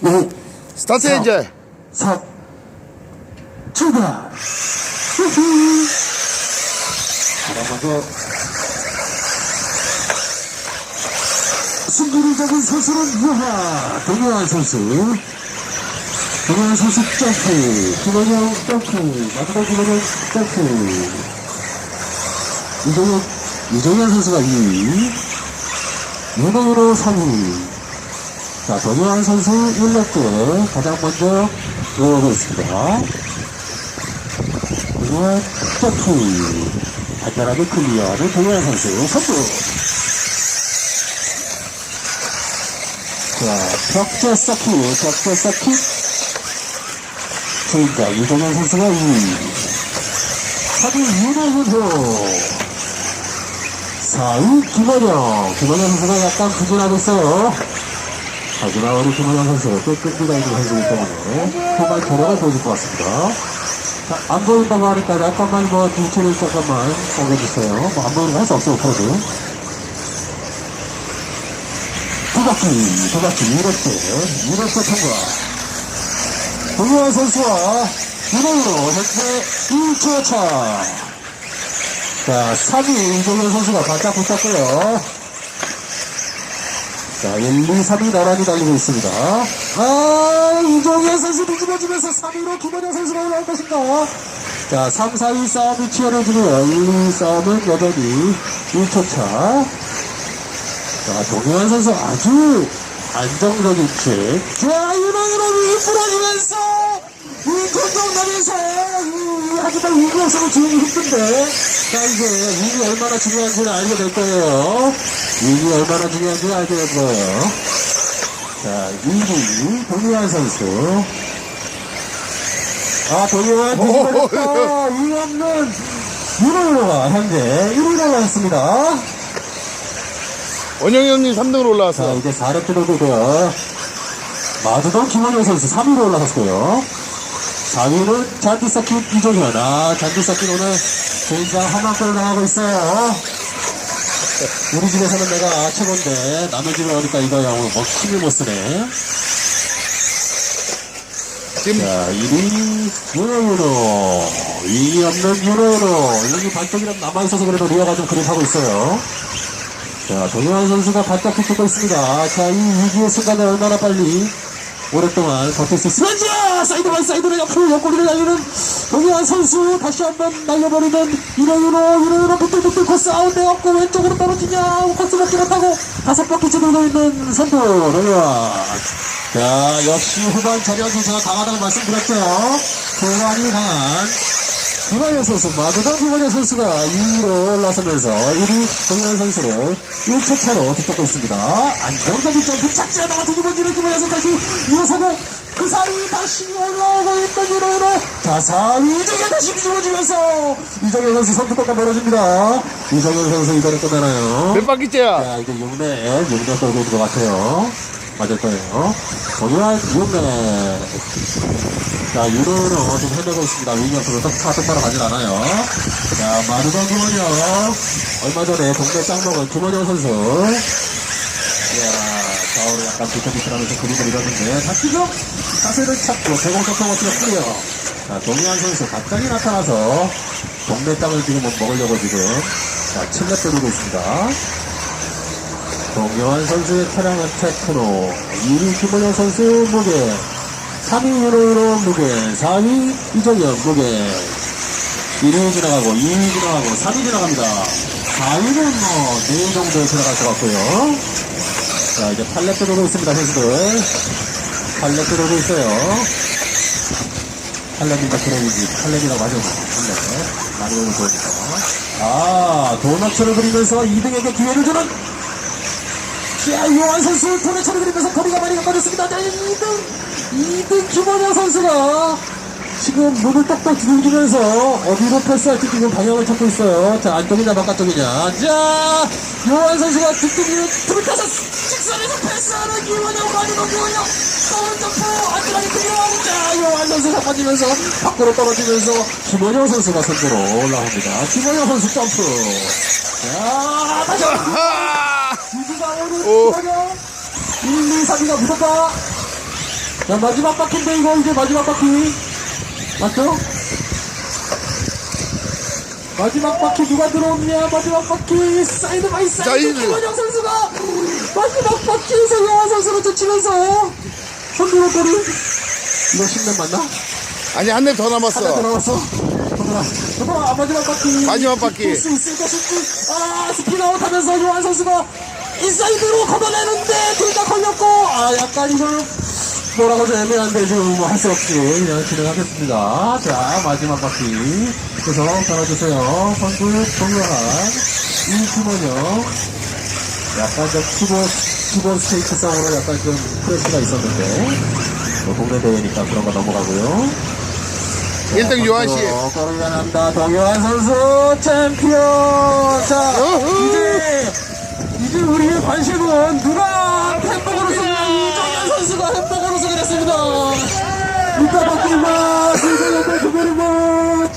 네, 스타트 자. 이제 3, 출발! 후후! 먼저 승부를 잡은 선수는 유하 동현 선수 동현 선수 점프 김원영 점프 마지막 김원영 점프 이종현 이종현 선수가 2위 윤호로 3위 자, 동현 선수 1렙때 가장 먼저 들어오고 있습니다. 동현 점프. 간단하게 클리어하는 동현 선수 선두. 자, 벽제 서킷, 벽제 서킷. 주인자 이동현 선수가 2위. 3위 윤호 선수. 4위 김원영. 김원영 선수가 약간 부진하고 있어요. 하지만 우리 김원영 선수가 또 있는 선수이기 때문에 후반 도력을 보여줄 것 같습니다. 자, 안 보인다고 하니까 약간만 뭐 뒤쪽을 잠깐만 옮겨주세요. 뭐 안 보이는 거 할 수 없어요, 프로도. 두 바퀴, 두 바퀴, 이렇게, 이렇게 통과. 동현 선수와 윤호로 현재 1초 차. 자, 3위 이종현 선수가 바짝 붙었고요. 자, 1, 2, 3위 나란히 달리고 있습니다. 아, 이종현 선수 뒤집어지면서 3위로 김원영 선수가 올라올 것인가? 자, 3, 4위 싸움이 치열해지고요. 1, 2 싸움은 여전히 1초 차. 자, 동현 선수 아주 안정적인 킥. 자, 유명으로 부러지면서 이 공동남에서 이, 하지만 위기 없으면 지우기 힘든데. 자, 이제 위기 얼마나 중요한지를 알게 될 거예요. 위기 얼마나 중요한지 알게 될 거예요. 자, 2위 동현 선수. 아, 동현 뒤집어졌다. 이 없는 유로가 현재 1위로 나왔습니다. 원영이 형님 3등으로 자, 올라왔어. 이제 4렙 들어오고요. 마주던 김원영 선수 3위로 올라섰고요. 4위는 잔디서킷 이종현. 아, 잔디서킷 오늘 굉장히 험한걸 당하고 있어요. 우리 집에서는 내가 최고인데, 남의 집에 오니까 이거야, 오늘 뭐 힘을 못 쓰네. 지금 자, 1위 유로유로. 2위 없는 유로유로. 여기 반쪽이랑 남아있어서 그래도 리어가 좀 그립하고 있어요. 자, 동현 선수가 바짝 붙고 있습니다. 자, 이 위기의 순간에 얼마나 빨리 오랫동안 수 있을지! 사이드 바이 사이드로 옆으로 옆구리를 날리는 동현 선수 다시 한번 날려버리는 이러이러 이러이러 부들부들 코스 아웃돼 없고 왼쪽으로 떨어지냐? 코스 먹지 못하고 다섯 바퀴째 돌고 있는 선두 동현 자 역시 후반 전력이 제가 강하다고 말씀드렸죠. 후반이 강한 김원현 선수, 마두던 김원현 선수가 2위로 올라서면서 1위 동현 선수를 1초 차로 뒤쫓고 있습니다. 안정적인 점프 착지하다가 김원현 선수 다시 이어서고 그 사이 다시 올라오고 있는 유로유로 자 4위 이정현 다시 뒤집어지면서 이정현 선수 선두권과 멀어집니다. 이정현 선수 이번에 끝나나요? 몇 바퀴째야? 자, 이제 6내, 6내 떨고 있는 것 같아요. 맞을 거예요. 동요한 6내. 자, 유로로 좀 헤매고 있습니다. 딱차 똑바로 가진 않아요. 자, 마르던 김원영. 얼마 전에 동네 짱먹은 김원영 선수. 이야, 좌우로 약간 비틀비틀하면서 그림을 이뤘는데, 다시 좀 자세를 찾고, 어떻게 풀려. 자, 동현 선수 갑자기 나타나서, 동네 땅을 지금 뭐 먹으려고 지금, 자, 칠렙 때리고 있습니다. 동요한 선수의 차량은 테크노, 2위 김원영 선수 무게, 3위 유로유로 무게, 4위 이정현 무게, 1위 지나가고, 2위 지나가고, 3위 지나갑니다. 4위는 뭐, 4위 정도 지나갈 것 같고요. 자, 이제 8렙 들어오고 있습니다, 선수들. 8렙 들어오고 있어요. 8렙인가 그래인지 8렙이라고 하죠. 8렙. 많이 오는 좋으니까. 아, 도넛을 그리면서 2등에게 기회를 주는 자, 요한 선수 도넛을 그리면서 거리가 많이 가빠졌습니다. 자, 2등, 2등 김원영 선수가 지금 눈을 똑똑 두들기면서 어디로 패스할지 지금 방향을 찾고 있어요. 자, 안쪽이냐 바깥쪽이냐. 자, 요한 선수가 득득이는 불타서 직선에서 패스하는 김원영, 마지막 김원영. 더블 점프 안전하게 클리어하고 자 요한 선수가 빠지면서 밖으로 떨어지면서 김원영 선수가 선두로 올라옵니다 김원영 선수 점프 자 다시 한번 아! 유주가 오는 오. 김원영 1, 2, 3위가 무섭다 자 마지막 바퀴인데 이거 이제 마지막 바퀴 맞죠? 마지막 바퀴 누가 들어오느냐 마지막 바퀴 사이드 바이 사이드 사이드. 김원영 선수가 마지막 바퀴에서 영화 선수를 쫓으면서 선두로 떨이 이거 10년 맞나? 아니 한 대더더 남았어. 남았어 잠깐만 아, 마지막 바퀴 마지막 바퀴. 수 있을까 싶지 아 스피드 아웃 하면서 요한 선수가 인사이드로 걷어내는데 둘 다 걸렸고. 아 약간 이걸 뭐라고 좀 애매한데 지금 뭐 할 수 없이. 그냥 진행하겠습니다. 자 마지막 바퀴. 구성 달아주세요. 선두 동료한 이팀원영 약간 좀 키보드 키보드 스테이크 싸움으로 약간 좀 프레스가 있었는데. 뭐 동네 대회니까 그런 거 넘어가고요 1등 요한 씨. 꼬리가 난다. 동요한 선수 챔피언. 자, 우후. 이제 이제 우리의 관심은 누가 햄버거로 승리한 이정현 선수가 햄버거로 승리했습니다. 이따 바뀐다. 지금 옆에 두배리고